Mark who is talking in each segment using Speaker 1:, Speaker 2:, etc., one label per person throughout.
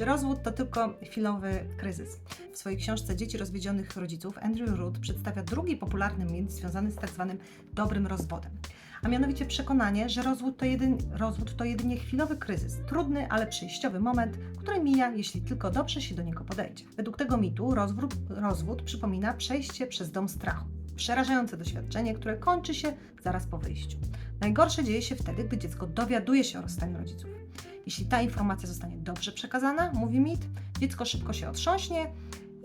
Speaker 1: Rozwód to tylko chwilowy kryzys? W swojej książce Dzieci rozwiedzionych rodziców Andrew Root przedstawia drugi popularny mit związany z tak zwanym dobrym rozwodem. A mianowicie przekonanie, że rozwód to, jedyn, rozwód to jedynie chwilowy kryzys, trudny, ale przejściowy moment, który mija, jeśli tylko dobrze się do niego podejdzie. Według tego mitu rozwód, rozwód przypomina przejście przez dom strachu. Przerażające doświadczenie, które kończy się zaraz po wyjściu. Najgorsze dzieje się wtedy, gdy dziecko dowiaduje się o rozstaniu rodziców. Jeśli ta informacja zostanie dobrze przekazana, mówi mit, dziecko szybko się otrząśnie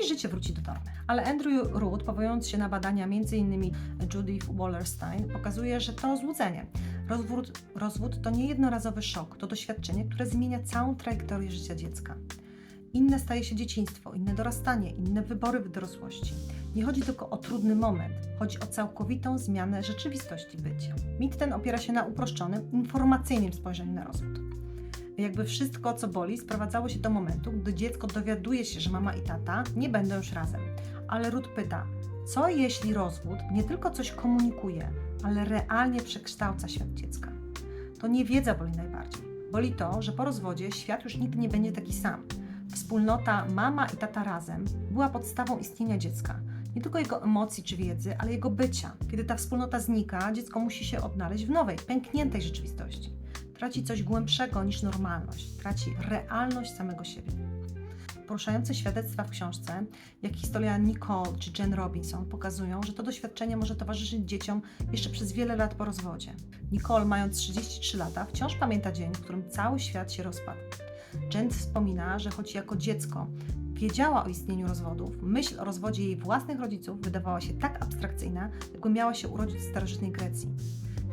Speaker 1: i życie wróci do normy. Ale Andrew Root, powołując się na badania m.in. Judith Wallerstein, pokazuje, że to złudzenie. Rozwód, rozwód to nie jednorazowy szok, to doświadczenie, które zmienia całą trajektorię życia dziecka. Inne staje się dzieciństwo, inne dorastanie, inne wybory w dorosłości. Nie chodzi tylko o trudny moment, chodzi o całkowitą zmianę rzeczywistości bycia. Mit ten opiera się na uproszczonym, informacyjnym spojrzeniu na rozwód. Jakby wszystko, co boli, sprowadzało się do momentu, gdy dziecko dowiaduje się, że mama i tata nie będą już razem. Ale Ruth pyta, co jeśli rozwód nie tylko coś komunikuje, ale realnie przekształca świat dziecka? To nie wiedza boli najbardziej. Boli to, że po rozwodzie świat już nigdy nie będzie taki sam. Wspólnota mama i tata razem była podstawą istnienia dziecka. Nie tylko jego emocji czy wiedzy, ale jego bycia. Kiedy ta wspólnota znika, dziecko musi się odnaleźć w nowej, pękniętej rzeczywistości. Traci coś głębszego niż normalność, traci realność samego siebie. Poruszające świadectwa w książce, jak historia Nicole czy Jen Robinson, pokazują, że to doświadczenie może towarzyszyć dzieciom jeszcze przez wiele lat po rozwodzie. Nicole, mając 33 lata, wciąż pamięta dzień, w którym cały świat się rozpadł. Jen wspomina, że choć jako dziecko wiedziała o istnieniu rozwodów, myśl o rozwodzie jej własnych rodziców wydawała się tak abstrakcyjna, jakby miała się urodzić w starożytnej Grecji.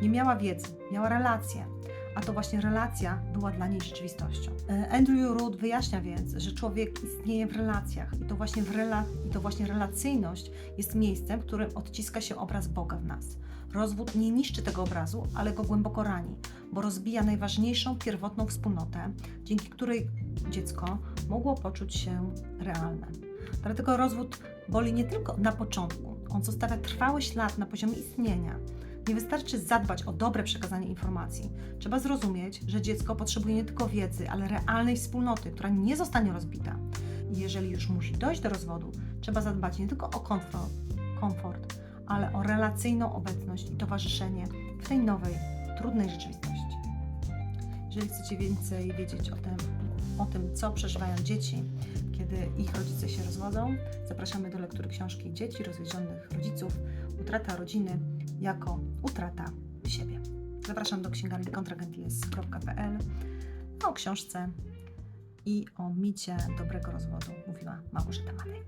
Speaker 1: Nie miała wiedzy, miała relacje, a to właśnie relacja była dla niej rzeczywistością. E, Andrew Root wyjaśnia więc, że człowiek istnieje w relacjach i to właśnie, w rela- i to właśnie relacyjność jest miejscem, w którym odciska się obraz Boga w nas. Rozwód nie niszczy tego obrazu, ale go głęboko rani, bo rozbija najważniejszą pierwotną wspólnotę, dzięki której dziecko mogło poczuć się realne. Dlatego rozwód boli nie tylko na początku, on zostawia trwały ślad na poziomie istnienia. Nie wystarczy zadbać o dobre przekazanie informacji. Trzeba zrozumieć, że dziecko potrzebuje nie tylko wiedzy, ale realnej wspólnoty, która nie zostanie rozbita. I jeżeli już musi dojść do rozwodu, trzeba zadbać nie tylko o komfort, komfort ale o relacyjną obecność i towarzyszenie w tej nowej, trudnej rzeczywistości. Jeżeli chcecie więcej wiedzieć o tym, o tym, co przeżywają dzieci, kiedy ich rodzice się rozwodzą, zapraszamy do lektury książki Dzieci rozwiedzionych rodziców Utrata rodziny jako utrata siebie. Zapraszam do księgarni kontragentiles.pl o książce i o micie dobrego rozwodu mówiła Małgorzata Madej.